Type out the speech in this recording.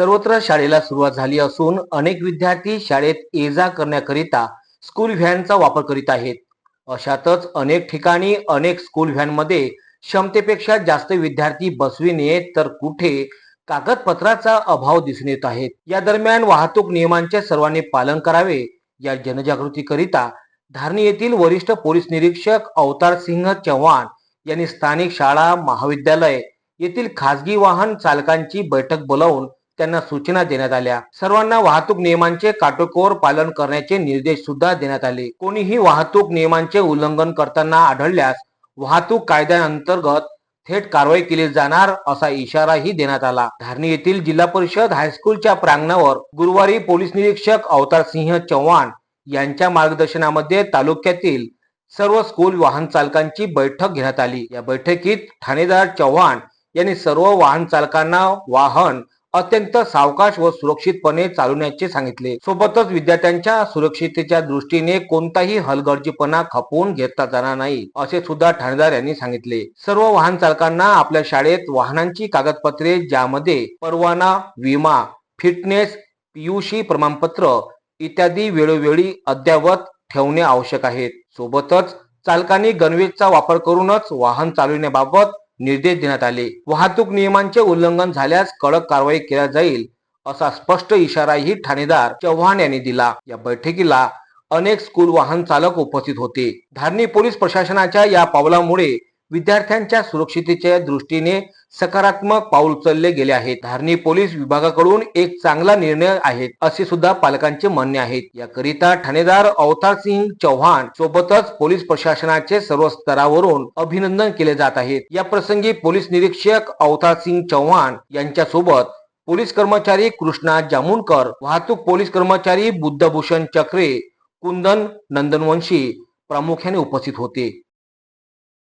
सर्वत्र शाळेला सुरुवात झाली असून अनेक विद्यार्थी शाळेत ये जा करण्याकरिता स्कूल व्हॅनचा वापर करीत आहेत. अशातच अनेक ठिकाणी अनेक स्कूल व्हॅनमध्ये क्षमतेपेक्षा जास्त विद्यार्थी बसविणे तर कुठे कागदपत्राचा अभाव दिसून येत आहेत या दरम्यान वाहतूक नियमांचे सर्वांनी पालन करावे या जनजागृतीकरिता धारणी येथील वरिष्ठ पोलीस निरीक्षक अवतार सिंह चव्हाण यांनी स्थानिक शाळा महाविद्यालय येथील खासगी वाहन चालकांची बैठक बोलावून त्यांना सूचना देण्यात आल्या. सर्वांना वाहतूक नियमांचे काटोकोर पालन करण्याचे निर्देश सुद्धा देण्यात आले. कोणीही वाहतूक नियमांचे उल्लंघन करताना आढळल्यास वाहतूक कायद्याअंतर्गत थेट कारवाई केली जाणार असा इशाराही देण्यात आला. धारणी येथील जिल्हा परिषद हायस्कूलच्या प्रांगणावर गुरुवारी पोलीस निरीक्षक अवतार सिंह चव्हाण यांच्या मार्गदर्शनामध्ये तालुक्यातील सर्व स्कूल वाहन चालकांची बैठक घेण्यात आली. या बैठकीत ठाणेदार चव्हाण यांनी सर्व वाहन चालकांना वाहन अत्यंत सावकाश व सुरक्षितपणे चालवण्याचे सांगितले. सोबतच विद्यार्थ्यांच्या सुरक्षिततेच्या दृष्टीने कोणताही हलगर्जीपणा खपवून घेतला जाणार नाही असे सुद्धा ठाणेदार यांनी सांगितले. सर्व वाहन चालकांना आपल्या शाळेत वाहनांची कागदपत्रे ज्यामध्ये परवाना विमा फिटनेस पीयूसी प्रमाणपत्र इत्यादी वेळोवेळी अद्ययावत ठेवणे आवश्यक आहे. सोबतच चालकांनी गणवेशचा वापर करूनच वाहन चालविण्याबाबत निर्देश देण्यात आले. वाहतूक नियमांचे उल्लंघन झाल्यास कडक कारवाई केल्या जाईल असा स्पष्ट इशाराही ठाणेदार चव्हाण यांनी दिला. या बैठकीला अनेक स्कूल वाहन चालक उपस्थित होते. धारणी पोलीस प्रशासनाच्या या पावलामुळे विद्यार्थ्यांच्या सुरक्षितेच्या दृष्टीने सकारात्मक पाऊल उचलले गेले आहेत. धारणी पोलीस विभागाकडून एक चांगला निर्णय आहे असे सुद्धा पालकांचे म्हणणे आहेत. याकरिता ठाणेदार अवतार सिंग चव्हाण सोबतच पोलीस प्रशासनाचे सर्व स्तरावरून अभिनंदन केले जात आहेत. या प्रसंगी पोलीस निरीक्षक अवतार सिंग चव्हाण यांच्या सोबत पोलीस कर्मचारी कृष्णा जामुनकर वाहतूक पोलीस कर्मचारी बुद्धभूषण चक्रे कुंदन नंदनवंशी प्रामुख्याने उपस्थित होते.